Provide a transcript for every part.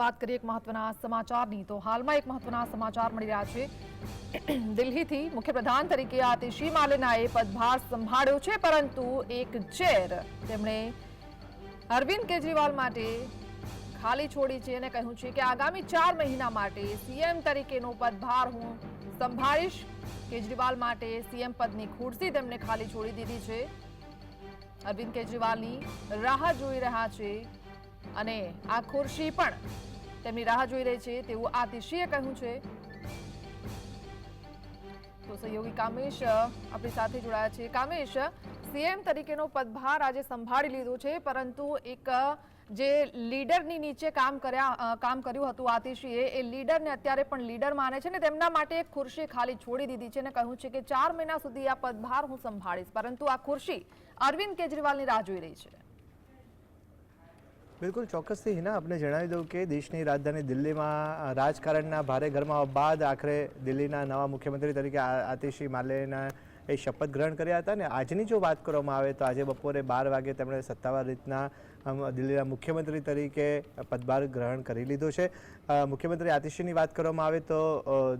વાત કરીએ એક મહત્વના સમાચારની, તો હાલમાં એક મહત્વના સમાચાર મળી રહ્યા છે. દિલ્હીથી મુખ્યપ્રધાન તરીકે આતિશી માલેનાએ પદભાર સંભાળ્યો છે, પરંતુ એક ચેર તેમણે અરવિંદ કેજરીવાલ માટે ખાલી છોડી છે અને કહ્યું છે કે આગામી ચાર મહિના માટે સીએમ તરીકેનો પદભાર હું સંભાળીશ. કેજરીવાલ માટે સીએમ પદની ખુરશી તેમણે ખાલી છોડી દીધી છે. અરવિંદ કેજરીવાલની રાહ જોઈ રહ્યા છે અને આ ખુરશી પણ તેમની રાહ જોઈ રહી છે તેવું આતિશીએ કહ્યું છે. તો સહયોગી કામેશ આપણી સાથે જોડાયા છે. કામેશ સીએમ તરીકેનો પદભાર આજે સંભાળી લીધો છે, પરંતુ એક જે લીડરની નીચે કામ કર્યા કામ કર્યું હતું આતિશીએ, એ લીડરને અત્યારે પણ લીડર માને છે ને તેમના માટે એક ખુરશી ખાલી છોડી દીધી છે અને કહ્યું છે કે ચાર મહિના સુધી આ પદભાર હું સંભાળીશ. પરંતુ આ ખુરશી અરવિંદ કેજરીવાલની રાહ જોઈ રહી છે. બિલકુલ, ચોક્કસથી. હિના આપણે જણાવી દઉં કે દેશની રાજધાની દિલ્હીમાં રાજકારણના ભારે ગરમાવા બાદ આખરે દિલ્હીના નવા મુખ્યમંત્રી તરીકે આતિશી માલેના એ શપથ ગ્રહણ કર્યા હતા ને આજની જો વાત કરવામાં આવે તો આજે બપોરે બાર વાગે તેમણે સત્તાવાર રીતના દિલ્હીના મુખ્યમંત્રી તરીકે પદભાર ગ્રહણ કરી લીધો છે. મુખ્યમંત્રી આતિશીની વાત કરવામાં આવે તો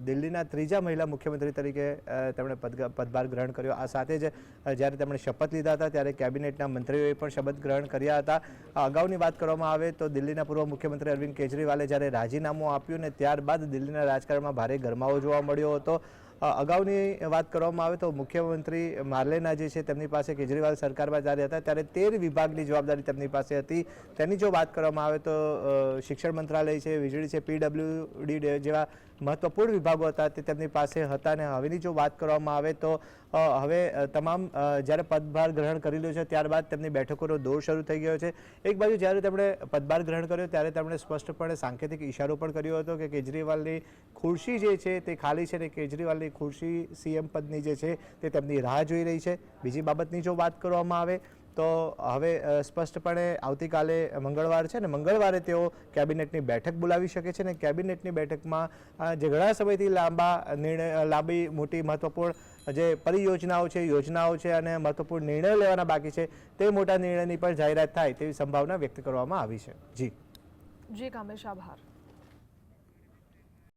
દિલ્હીના ત્રીજા મહિલા મુખ્યમંત્રી તરીકે તેમણે પદ- પદભાર ગ્રહણ કર્યો. આ સાથે જ જ્યારે તેમણે શપથ લીધા હતા ત્યારે કેબિનેટના મંત્રીઓએ પણ શપથ ગ્રહણ કર્યા હતા. અગાઉની વાત કરવામાં આવે તો દિલ્હીના પૂર્વ મુખ્યમંત્રી અરવિંદ કેજરીવાલે જ્યારે રાજીનામું આપ્યું ને ત્યારબાદ દિલ્હીના રાજકારણમાં ભારે ગરમાવો જોવા મળ્યો હતો. અગાઉની વાત કરવામાં આવે તો મુખ્યમંત્રી માર્લેના જે છે તેમની પાસે કેજરીવાલ સરકારમાં જ્યારે હતા ત્યારે તેર વિભાગની જવાબદારી તેમની પાસે હતી. તેની જો વાત કરવામાં આવે તો શિક્ષણ મંત્રાલય છે, વીજળી છે, પીડબ્લ્યુડી જેવા મહત્વપૂર્ણ વિભાગો હતા તે તેમની પાસે હતા અને હવેની જો વાત કરવામાં આવે તો હવે તમામ જ્યારે પદભાર ગ્રહણ કરી લ્યો છે ત્યારબાદ તેમની બેઠકોનો દોર શરૂ થઈ ગયો છે. એક બાજુ જ્યારે તેમણે પદભાર ગ્રહણ કર્યો ત્યારે તેમણે સ્પષ્ટપણે સાંકેતિક ઇશારો પણ કર્યો હતો કે કેજરીવાલની ખુરશી જે છે તે ખાલી છે ને કેજરીવાલની ખુરશી સીએમ પદની જે છે તે તેમની રાહ જોઈ રહી છે. બીજી બાબતની જો વાત કરવામાં આવે તો હવે સ્પષ્ટપણે આવતીકાલે મંગળવાર છે ને મંગળવારે તેઓ કેબિનેટની બેઠક બોલાવી શકે છે ને કેબિનેટની બેઠકમાં જે ઘણા સમયથી લાંબા નિર્ણય લાંબી મોટી મહત્વપૂર્ણ જે પરિયોજનાઓ છે, યોજનાઓ છે અને મહત્વપૂર્ણ નિર્ણયો લેવાના બાકી છે તે મોટા નિર્ણયની પણ જાહેરાત થાય તેવી સંભાવના વ્યક્ત કરવામાં આવી છે. જી. જી કામેશ, આભાર.